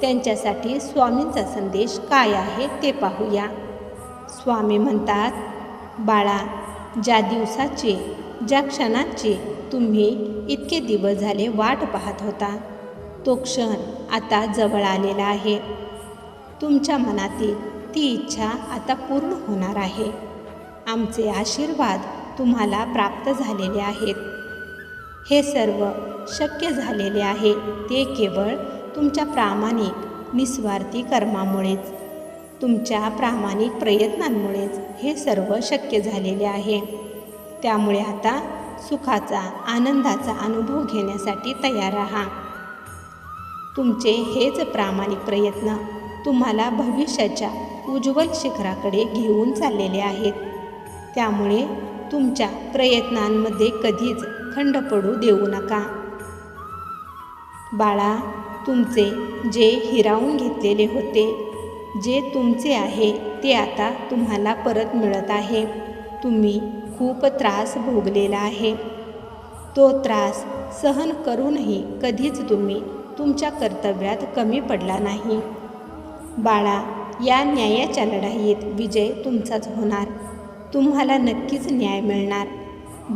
त्यांच्यासाठी स्वामींचा संदेश काय आहे ते पाहूया. स्वामी म्हणतात बाळा ज्या दिवसाचे ज्या क्षणाची तुम्ही इतके दिवस झाले वाट पाहत होता तो क्षण आता जवळ आलेला आहे. तुमच्या मनातील ती इच्छा आता पूर्ण होणार आहे. आमचे आशीर्वाद तुम्हाला प्राप्त झालेले आहेत. हे सर्व शक्य झालेले आहे ते केवळ तुमच्या प्रामाणिक निस्वार्थी कर्मामुळेच तुमच्या प्रामाणिक प्रयत्नांमुळेच हे सर्व शक्य झालेले आहे. त्यामुळे आता सुखाचा आनंदाचा अनुभव घेण्यासाठी तयार राहा. तुमचे हेच प्रामाणिक प्रयत्न तुम्हाला भविष्याच्या उज्ज्वल शिखराकडे घेऊन चाललेले आहेत. त्यामुळे तुमच्या प्रयत्नांमध्ये कधीच खंड पडू देऊ नका. बाळा तुमचे जे हिरावून घेतलेले होते जे तुमचे आहे ते आता तुम्हाला परत मिळत आहे. तुम्ही खूप त्रास भोगलेला आहे. तो त्रास सहन करूनही कधीच तुम्ही तुमच्या कर्तव्यात कमी पडला नाही. बाळा या न्यायाच्या लढाईत विजय तुमचाच होणार. तुम्हाला नक्कीच न्याय मिळणार.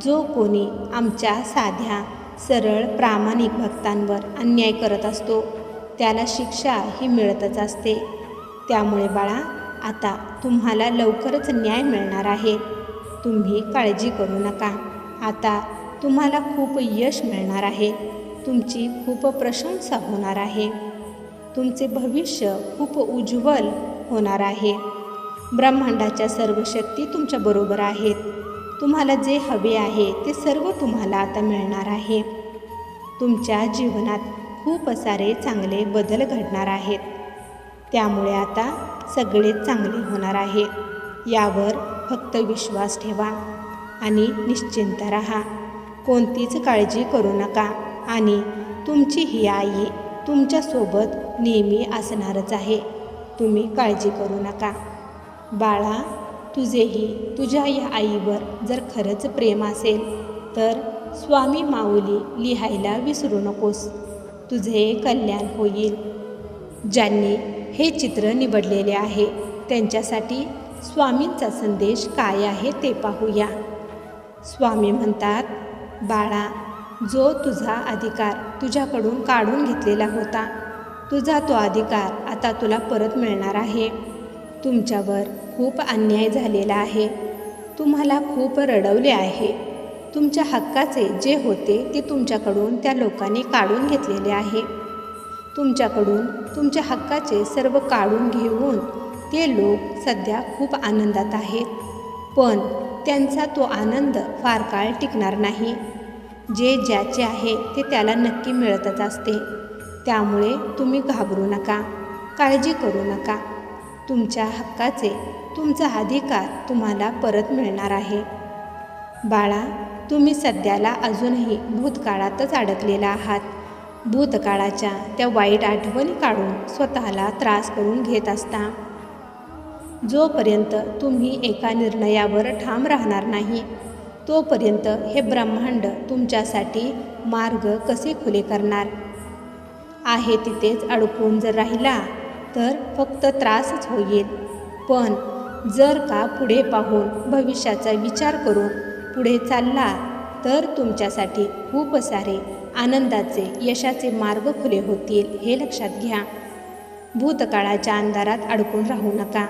जो कोणी आमच्या साध्या सरळ प्रामाणिक भक्तांवर अन्याय करत असतो. त्याला शिक्षा ही मिळतच असते. त्यामुळे बाळा आता तुम्हाला लवकरच न्याय मिळणार आहे. तुम्ही काळजी करू नका. आता तुम्हाला खूप यश मिळणार आहे. तुमची खूप प्रशंसा होणार आहे. तुमचे भविष्य खूप उज्ज्वल होणार आहे. ब्रह्मांडाच्या सर्व शक्ती तुमच्याबरोबर आहेत. तुम्हाला जे हवे आहे ते सर्व तुम्हाला आता मिळणार आहे. तुमच्या जीवनात खूप सारे चांगले बदल घडणार आहेत. त्यामुळे आता सगळे चांगले होणार आहे. यावर फक्त विश्वास ठेवा आणि निश्चिंत राहा. कोणतीच काळजी करू नका आणि तुमची ही आई तुमच्यासोबत नेहमी असणारच आहे. तुम्ही काळजी करू नका. बाळा तुझेही तुझ्या या आईवर जर खरंच प्रेम असेल तर स्वामी माऊली लिहायला विसरू नकोस. तुझे कल्याण होईल. ज्यांनी हे चित्र निवडलेले आहे त्यांच्यासाठी स्वामींचा संदेश काय आहे ते पाहूया. स्वामी म्हणतात बाळा जो तुझा अधिकार तुझ्याकडून काढून घेतलेला होता तुझा तो अधिकार आता तुला परत मिळणार आहे. तुमच्यावर खूप अन्याय झालेला आहे. तुम्हाला खूप रडवले आहे. तुमच्या हक्काचे जे होते ते तुमच्याकडून त्या लोकांनी काढून घेतलेले आहे. तुमच्याकडून तुमच्या हक्काचे सर्व काढून घेऊन ते लोक सध्या खूप आनंदात आहेत. पण त्यांचा तो आनंद फार काळ टिकणार नाही. जे ज्याचे आहे ते त्याला नक्की मिळतच असते. त्यामुळे तुम्ही घाबरू नका काळजी करू नका. तुमच्या हक्काचे तुमचा अधिकार तुम्हाला परत मिळणार आहे. बाळा तुम्ही सध्याला अजूनही भूतकाळातच अडकलेला आहात. भूतकाळाच्या त्या वाईट आठवणी काढून स्वतःला त्रास करून घेत असता. जोपर्यंत तुम्ही एका निर्णयावर ठाम राहणार नाही तोपर्यंत हे ब्रह्मांड तुमच्यासाठी मार्ग कसे खुले करणार? आहे तिथेच अडकून जर राहिला तर फक्त त्रासच होईल. पण जर का पुढे पाहून भविष्याचा विचार करून पुढे चालला तर तुमच्यासाठी खूप सारे आनंदाचे यशाचे मार्ग खुले होतील हे लक्षात घ्या. भूतकाळाच्या अंधारात अडकून राहू नका.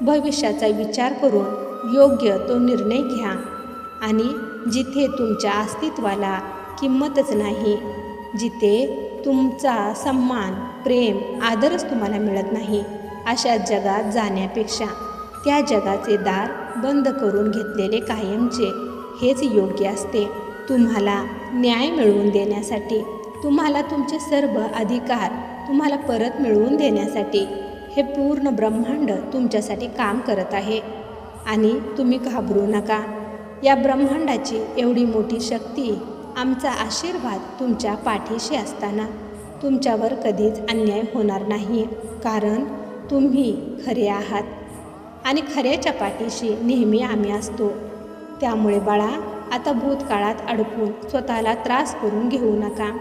भविष्याचा विचार करून योग्य तो निर्णय घ्या. आणि जिथे तुमच्या अस्तित्वाला किंमतच नाही जिथे तुमचा सन्मान प्रेम आदरच तुम्हाला मिळत नाही अशा जगात जाण्यापेक्षा त्या जगाचे दार बंद करून घेतलेले कायमचे हेच योग्य असते. तुम्हाला न्याय मिळवून देण्यासाठी तुम्हाला तुमचे सर्व अधिकार तुम्हाला परत मिळवून देण्यासाठी हे पूर्ण ब्रह्मांड तुमच्यासाठी काम करत आहे. आणि तुम्ही घाबरू नका. या ब्रह्मांडाची एवढी मोठी शक्ती आमचा आशीर्वाद तुमच्या पाठीशी असताना तुमच्यावर कधीच अन्याय होणार नाही. कारण तुम्ही खरे आहात. आणि खऱ्याच्या पाठीशी नेहमी आम्ही असतो. त्यामुळे बाळा आता भूतकाळात अडकून स्वतःला त्रास करून घेऊ नका.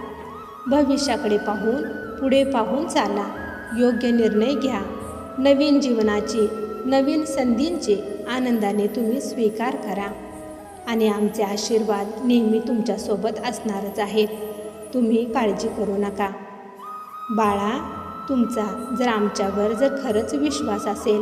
भविष्याकडे पाहून पुढे पाहून चाला. योग्य निर्णय घ्या. नवीन जीवनाची नवीन संधींची आनंदाने तुम्ही स्वीकार करा. आणि आमचे आशीर्वाद नेहमी तुमच्यासोबत असणारच आहेत. तुम्ही काळजी करू नका. बाळा तुमचा जर आमच्यावर जर खरंच विश्वास असेल